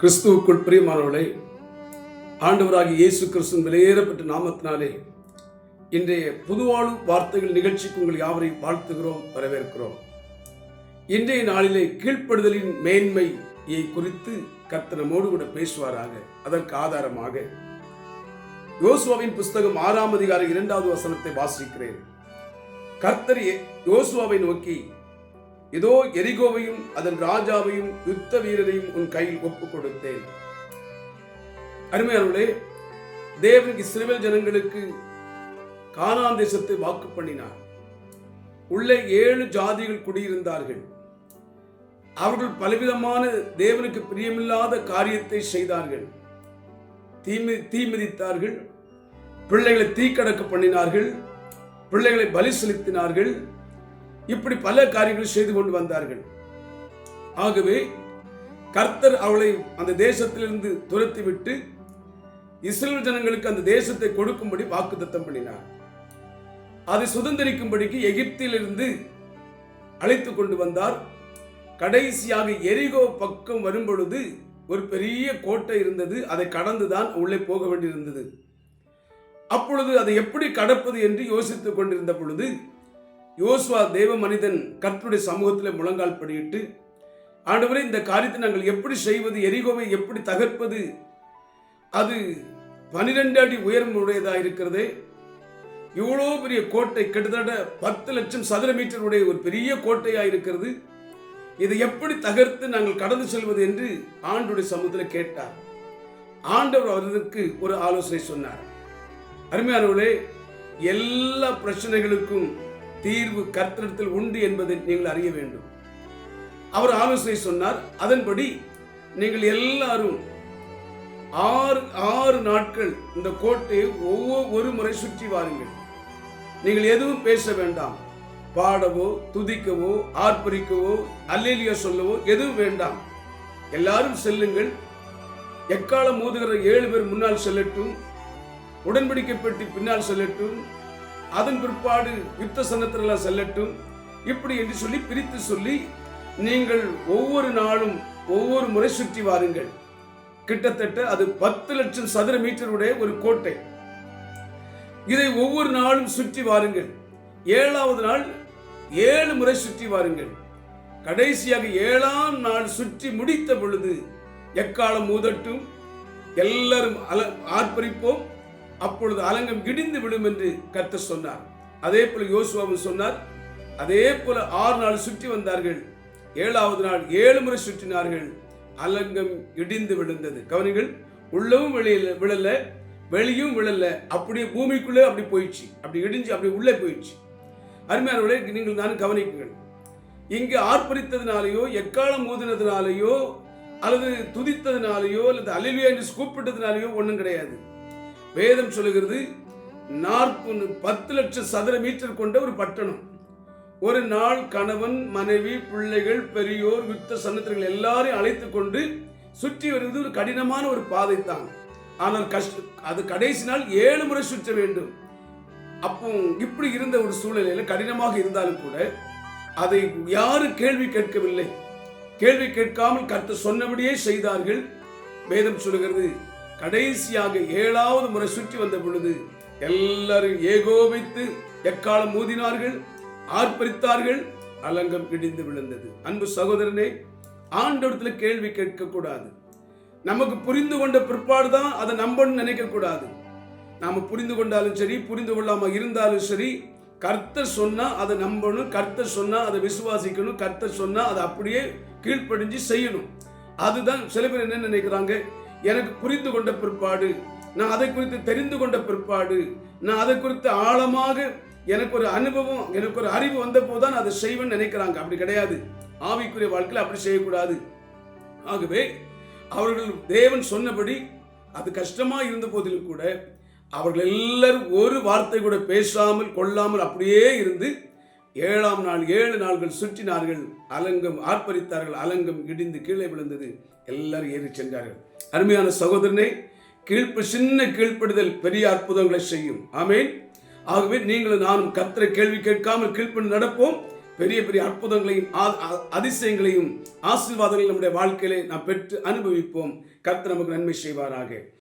கிறிஸ்துவுக்குள் பிரியமானவர்களே ஆண்டவராகி இயேசு கிறிஸ்துவின் விலையேறப்பட்ட நாமத்தினாலே இன்றைய புதுவாழும் வார்த்தைகள் நிகழ்ச்சிக்கு உங்கள் யாவரையும் வாழ்த்துகிறோம் வரவேற்கிறோம். இன்றைய நாளிலே கீழ்ப்படுதலின் மேன்மையை குறித்து கர்த்தர் கூட பேசுவாராக அதற்கு ஆதாரமாக. யோசுவாவின் புஸ்தகம் ஆறாம் அதிகாரம் இரண்டாவது வசனத்தை வாசிக்கிறேன். கர்த்தர் யோசுவாவை நோக்கி இதோ எரிகோவையும் அதன் ராஜாவையும் யுத்த வீரரையும் உன் கையில் ஒப்புக் கொடுத்தேன் அருமையானவர்களே தேவன் இஸ்ரவேல் ஜனங்களுக்கு கானான் தேசத்தை வாக்கு பண்ணினார். உள்ளே ஏழு ஜாதிகள் குடியிருந்தார்கள். அவர்கள் பலவிதமான தேவனுக்கு பிரியமில்லாத காரியத்தை செய்தார்கள். தீமி தீ மிதித்தார்கள். பிள்ளைகளை தீக்கடக்க பண்ணினார்கள். பிள்ளைகளை பலி செலுத்தினார்கள். இப்படி பல காரியங்கள் செய்து கொண்டு வந்தார்கள். ஆகவே கர்த்தர் அவளை அந்த தேசத்திலிருந்து துரத்தி விட்டு இஸ்ரேல் ஜனங்களுக்கு அந்த தேசத்தை கொடுக்கும்படி வாக்குத்தத்தம் பண்ணினார். அதை சுதந்திரிக்கும்படிக்கு எகிப்திலிருந்து அழைத்து கொண்டு வந்தார். கடைசியாக எரிகோ பக்கம் வரும்பொழுது ஒரு பெரிய கோட்டை இருந்தது. அதை கடந்துதான் உள்ளே போக வேண்டியிருந்தது. அப்பொழுது அதை எப்படி கடப்பது என்று யோசித்துக் கொண்டிருந்த பொழுது யோசுவா தேவ மனிதன் கற்புடைய சமூகத்தில் முழங்கால் படியிட்டு ஆண்டவரே இந்த காரியத்தை நாங்கள் எப்படி செய்வது? எரிகோவை எப்படி தகர்ப்பது? அது பனிரெண்டு அடி உயரமுடையதாக இருக்கிறதே. இவ்வளோ பெரிய கோட்டை கிட்டத்தட்ட பத்து லட்சம் சதுர மீட்டர் உடைய ஒரு பெரிய கோட்டையாக இருக்கிறது. இதை எப்படி தகர்த்து நாங்கள் கடந்து செல்வது? என்று ஆண்டுடைய சமூகத்தில் கேட்டார். ஆண்டவர் அவர்களுக்கு ஒரு ஆலோசனை சொன்னார். அருமையானவர்களே எல்லா பிரச்சனைகளுக்கும் தீர்வு கர்த்தரிடத்தில் உண்டு என்பதை நீங்கள் அறிய வேண்டும். அவர் ஆலோசனை சொன்னார் அதன்படி நீங்கள் எல்லாரும் ஆறு ஆறு நாட்கள் இந்த கோட்டையை ஒவ்வொரு முறை சுற்றி வாருங்கள். நீங்கள் எதுவும் பேச வேண்டாம். பாடவோ துதிக்கவோ ஆர்ப்பரிக்கவோ அல்லேலியா சொல்லவோ எதுவும் வேண்டாம். எல்லாரும் செல்லுங்கள். எக்காலம் மோதுகிற ஏழு பேர் முன்னால் செல்லட்டும். உடன்படிக்கை பெட்டி பின்னால் செல்லட்டும். அதன் பிற்பாடு யுத்த சங்கத்திலெல்லாம் செல்லட்டும். இப்படி என்று சொல்லி பிரித்து சொல்லி நீங்கள் ஒவ்வொரு நாளும் ஒவ்வொரு முறை சுற்றி வாருங்கள். கிட்டத்தட்ட அது பத்து லட்சம் சதுர மீட்டருடைய ஒரு கோட்டை. இதை ஒவ்வொரு நாளும் சுற்றி வாருங்கள். ஏழாவது நாள் ஏழு முறை சுற்றி வாருங்கள். கடைசியாக ஏழாம் நாள் சுற்றி முடித்த பொழுது எக்காலம் ஊதட்டும்? எல்லாரும் அல ஆர்ப்பரிப்போம். அப்பொழுது அலங்கம் இடிந்து விடும் என்று கர்த்தர் சொன்னார். அதே போல யோசுவாவும் சொன்னார். அதே போல ஆறு நாள் சுற்றி வந்தார்கள். ஏழாவது நாள் ஏழு முறை சுற்றினார்கள். அலங்கம் இடிந்து விழுந்தது. கவனிகள் உள்ளவும் வெளியில விழல வெளியும் விழல. அப்படியே பூமிக்குள்ளே அப்படி போயிடுச்சு. அப்படி இடிஞ்சு அப்படி உள்ளே போயிடுச்சு. அருமையானவர்களே நீங்கள் தான் கவனிக்குங்கள். இங்கு ஆர்ப்பரித்ததினாலேயோ எக்காலம் ஊதினதுனாலேயோ அல்லது துதித்ததினாலேயோ அல்லது அலிலியா என்று கூப்பிட்டதுனாலேயோ ஒன்றும் கிடையாது. வேதம் சொல்லுகிறது நாற்பது பத்து லட்சம் சதுர மீட்டர் கொண்ட ஒரு பட்டணம். ஒரு நாள் கணவன் மனைவி பிள்ளைகள் பெரியோர் யுத்த சன்னத்தர்கள் எல்லாரையும் அழைத்து கொண்டு சுற்றி வருவது ஒரு கடினமான ஒரு பாதை தான் ஆனால் கஷ்ட அது கடைசி நாள் ஏழு முறை சுற்ற வேண்டும். அப்போ இப்படி இருந்த ஒரு சூழ்நிலையில் கடினமாக இருந்தாலும் கூட அதை யாரும் கேள்வி கேட்கவில்லை. கேள்வி கேட்காமல் கருத்து சொன்னபடியே செய்தார்கள். வேதம் சொல்லுகிறது கடைசியாக ஏழாவது முறை சுற்றி வந்த பொழுது எல்லாரும் ஏகோபித்து எக்காலம் ஊதினார்கள் ஆர்ப்பரித்தார்கள் அலங்கம் இடிந்து விழுந்தது. அன்பு சகோதரனே ஆண்டவரத்துல கேள்வி கேட்க கூடாது நமக்கு புரிந்து கொண்ட பிற்பாடு தான் அதை நம்பணும்னு நினைக்க கூடாது நாம புரிந்து கொண்டாலும் சரி புரிந்து கொள்ளாம இருந்தாலும் சரி கர்த்தர் சொன்னா அதை நம்பணும் கர்த்தர் சொன்னா அதை விசுவாசிக்கணும் கர்த்தர் சொன்னா அதை அப்படியே கீழ்ப்படிஞ்சு செய்யணும். அதுதான் சில பேர் என்ன நினைக்கிறாங்க? எனக்கு புரிந்து கொண்ட பிற்பாடு நான் அதை குறித்து தெரிந்து கொண்ட பிற்பாடு நான் அதை குறித்து ஆழமாக எனக்கு ஒரு அனுபவம் எனக்கு ஒரு அறிவு வந்த போதுதான் அதை செய்வேன்னு நினைக்கிறாங்க. அப்படி கிடையாது. ஆவிக்குரிய வாழ்க்கையில் அப்படி செய்யக்கூடாது. ஆகவே அவர்கள் தேவன் சொன்னபடி அது கஷ்டமாக இருந்த போதிலும் கூட அவர்கள் எல்லாரும் ஒரு வார்த்தை கூட பேசாமல் கொள்ளாமல் அப்படியே இருந்து ஏழாம் நாள் ஏழு நாள்கள் சுற்றினார்கள். அலங்கம் ஆர்ப்பரித்தார்கள். அலங்கம் இடிந்து கீழே விழுந்தது. எல்லாரும் ஏறி சென்றார்கள். அருமையான சகோதரனை கீழ்ப்பு சின்ன கீழ்ப்படுதல் பெரிய அற்புதங்களை செய்யும். ஆமென். ஆகவே நீங்களும் நானும் கத்திர கேள்வி கேட்காமல் கீழ்ப்படி நடப்போம். பெரிய பெரிய அற்புதங்களையும் ஆ- அதிசயங்களையும் ஆசீர்வாதங்களையும் நம்முடைய வாழ்க்கையிலே நாம் பெற்று அனுபவிப்போம். கர்த்தர் நமக்கு நன்மை செய்வாராக.